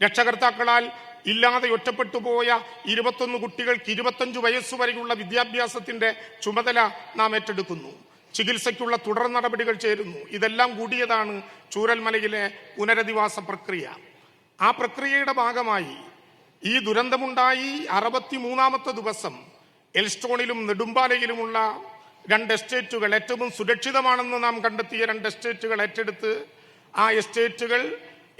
രക്ഷകർത്താക്കളാൽ ഇല്ലാതെ ഒറ്റപ്പെട്ടു പോയ ഇരുപത്തൊന്ന് കുട്ടികൾക്ക് ഇരുപത്തഞ്ച് വയസ്സുവരെയുള്ള വിദ്യാഭ്യാസത്തിന്റെ ചുമതല നാം ഏറ്റെടുക്കുന്നു. ചികിത്സയ്ക്കുള്ള തുടർ നടപടികൾ ചേരുന്നു. ഇതെല്ലാം കൂടിയതാണ് ചൂരൽമലയിലെ പുനരധിവാസ പ്രക്രിയ. ആ പ്രക്രിയയുടെ ഭാഗമായി ഈ ദുരന്തമുണ്ടായി അറുപത്തിമൂന്നാമത്തെ ദിവസം എൽസ്റ്റോണിലും നെടുമ്പാലയിലുമുള്ള രണ്ട് എസ്റ്റേറ്റുകൾ ഏറ്റവും സുരക്ഷിതമാണെന്ന് നാം കണ്ടെത്തിയ രണ്ട് എസ്റ്റേറ്റുകൾ ഏറ്റെടുത്ത് ആ എസ്റ്റേറ്റുകൾ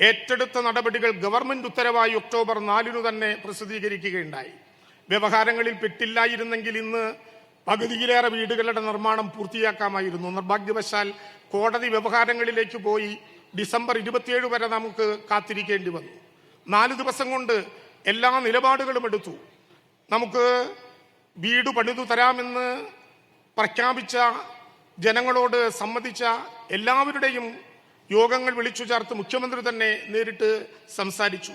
ഏറ്റെടുത്ത നടപടികൾ ഗവൺമെന്റ് ഉത്തരവായി ഒക്ടോബർ നാലിനു തന്നെ പ്രസിദ്ധീകരിക്കുകയുണ്ടായി. വ്യവഹാരങ്ങളിൽ പെട്ടില്ലായിരുന്നെങ്കിൽ ഇന്ന് പകുതിയിലേറെ വീടുകളുടെ നിർമ്മാണം പൂർത്തിയാക്കാമായിരുന്നു. നിർഭാഗ്യവശാൽ കോടതി വ്യവഹാരങ്ങളിലേക്ക് പോയി ഡിസംബർ ഇരുപത്തിയേഴ് വരെ നമുക്ക് കാത്തിരിക്കേണ്ടി വന്നു. നാല് ദിവസം കൊണ്ട് എല്ലാ നിലപാടുകളും എടുത്തു. നമുക്ക് വീട് പണിതു തരാമെന്ന് പ്രഖ്യാപിച്ച ജനങ്ങളോട് സമ്മതിച്ച എല്ലാവരുടെയും യോഗങ്ങൾ വിളിച്ചു ചേർത്ത് മുഖ്യമന്ത്രി തന്നെ നേരിട്ട് സംസാരിച്ചു.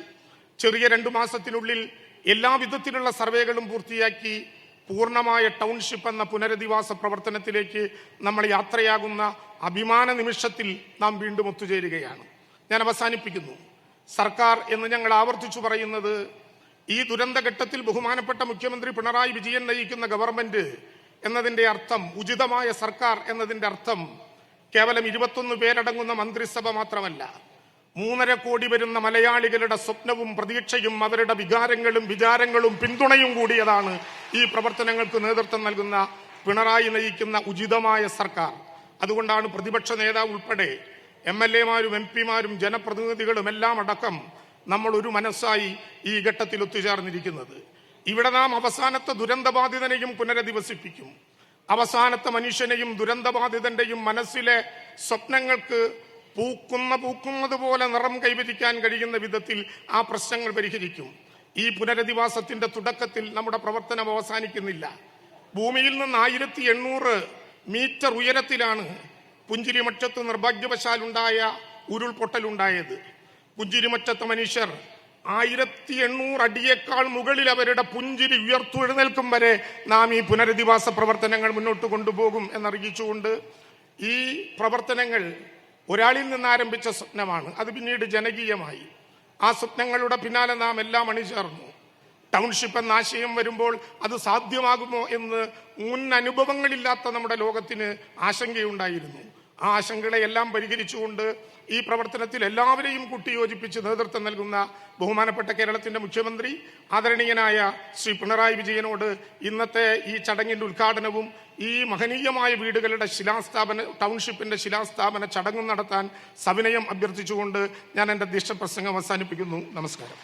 ചെറിയ രണ്ടു മാസത്തിനുള്ളിൽ എല്ലാ വിധത്തിലുള്ള സർവേകളും പൂർത്തിയാക്കി പൂർണമായ ടൗൺഷിപ്പ് എന്ന പുനരധിവാസ പ്രവർത്തനത്തിലേക്ക് നമ്മൾ യാത്രയാകുന്ന അഭിമാന നിമിഷത്തിൽ നാം വീണ്ടും ഒത്തുചേരുകയാണ്. ഞാൻ അവസാനിപ്പിക്കുന്നു. സർക്കാർ എന്ന് ഞങ്ങൾ ആവർത്തിച്ചു പറയുന്നത് ഈ ദുരന്തഘട്ടത്തിൽ ബഹുമാനപ്പെട്ട മുഖ്യമന്ത്രി പിണറായി വിജയൻ നയിക്കുന്ന ഗവൺമെന്റ് എന്നതിന്റെ അർത്ഥം ഉചിതമായ സർക്കാർ എന്നതിന്റെ അർത്ഥം കേവലം ഇരുപത്തൊന്ന് പേരടങ്ങുന്ന മന്ത്രിസഭ മാത്രമല്ല മൂന്നര കോടി വരുന്ന മലയാളികളുടെ സ്വപ്നവും പ്രതീക്ഷയും അവരുടെ വികാരങ്ങളും വിചാരങ്ങളും പിന്തുണയും കൂടിയതാണ് ഈ പ്രവർത്തനങ്ങൾക്ക് നേതൃത്വം നൽകുന്ന പിണറായി നയിക്കുന്ന ഉചിതമായ സർക്കാർ. അതുകൊണ്ടാണ് പ്രതിപക്ഷ നേതാവ് ഉൾപ്പെടെ എം എൽ എമാരും എം പിമാരും ജനപ്രതിനിധികളും എല്ലാം അടക്കം നമ്മൾ ഒരു മനസ്സായി ഈ ഘട്ടത്തിൽ ഒത്തുചേർന്നിരിക്കുന്നത്. ഇവിടെ നാം അവസാനത്തെ ദുരന്തബാധിതനെയും പുനരധിവസിപ്പിക്കും. അവസാനത്തെ മനുഷ്യനെയും ദുരന്തബാധിതന്റെയും മനസ്സിലെ സ്വപ്നങ്ങൾക്ക് പൂക്കുന്ന പൂക്കുന്നത് പോലെ നിറം കൈവരിക്കാൻ കഴിയുന്ന വിധത്തിൽ ആ പ്രശ്നങ്ങൾ പരിഹരിക്കും. ഈ പുനരധിവാസത്തിന്റെ തുടക്കത്തിൽ നമ്മുടെ പ്രവർത്തനം അവസാനിക്കുന്നില്ല. ഭൂമിയിൽ നിന്ന് ആയിരത്തി എണ്ണൂറ് മീറ്റർ ഉയരത്തിലാണ് പുഞ്ചിരിമറ്റത്ത് നിർഭാഗ്യവശാലുണ്ടായ ഉരുൾപൊട്ടലുണ്ടായത്. പുഞ്ചിരിമറ്റത്തെ മനുഷ്യർ ആയിരത്തി എണ്ണൂറ് അടിയേക്കാൾ മുകളിൽ അവരുടെ പുഞ്ചിരി ഉയർത്തെഴുന്നേൽക്കും വരെ നാം ഈ പുനരധിവാസ പ്രവർത്തനങ്ങൾ മുന്നോട്ട് കൊണ്ടുപോകും എന്നറിയിച്ചുകൊണ്ട് ഈ പ്രവർത്തനങ്ങൾ ഒരാളിൽ നിന്ന് ആരംഭിച്ച സ്വപ്നമാണ്. അത് പിന്നീട് ജനകീയമായി. ആ സ്വപ്നങ്ങളുടെ പിന്നാലെ നാം എല്ലാം അണിചേർന്നു. ടൗൺഷിപ്പ് എന്ന ആശയം വരുമ്പോൾ അത് സാധ്യമാകുമോ എന്ന് മുൻ അനുഭവങ്ങളില്ലാത്ത നമ്മുടെ ലോകത്തിന് ആശങ്കയുണ്ടായിരുന്നു. ആ ആശങ്കകളെ എല്ലാം പരിഹരിച്ചുകൊണ്ട് ഈ പ്രവർത്തനത്തിൽ എല്ലാവരെയും കൂട്ടിയോജിപ്പിച്ച് നേതൃത്വം നൽകുന്ന ബഹുമാനപ്പെട്ട കേരളത്തിന്റെ മുഖ്യമന്ത്രി ആദരണീയനായ ശ്രീ പിണറായി വിജയനോട് ഇന്നത്തെ ഈ ചടങ്ങിന്റെ ഉദ്ഘാടനവും ഈ മഹനീയമായ വീടുകളുടെ ശിലാസ്ഥാപന ടൗൺഷിപ്പിന്റെ ശിലാസ്ഥാപന ചടങ്ങും നടത്താൻ സവിനയം അഭ്യർത്ഥിച്ചുകൊണ്ട് ഞാൻ എന്റെ അധ്യക്ഷ പ്രസംഗം അവസാനിപ്പിക്കുന്നു. നമസ്കാരം.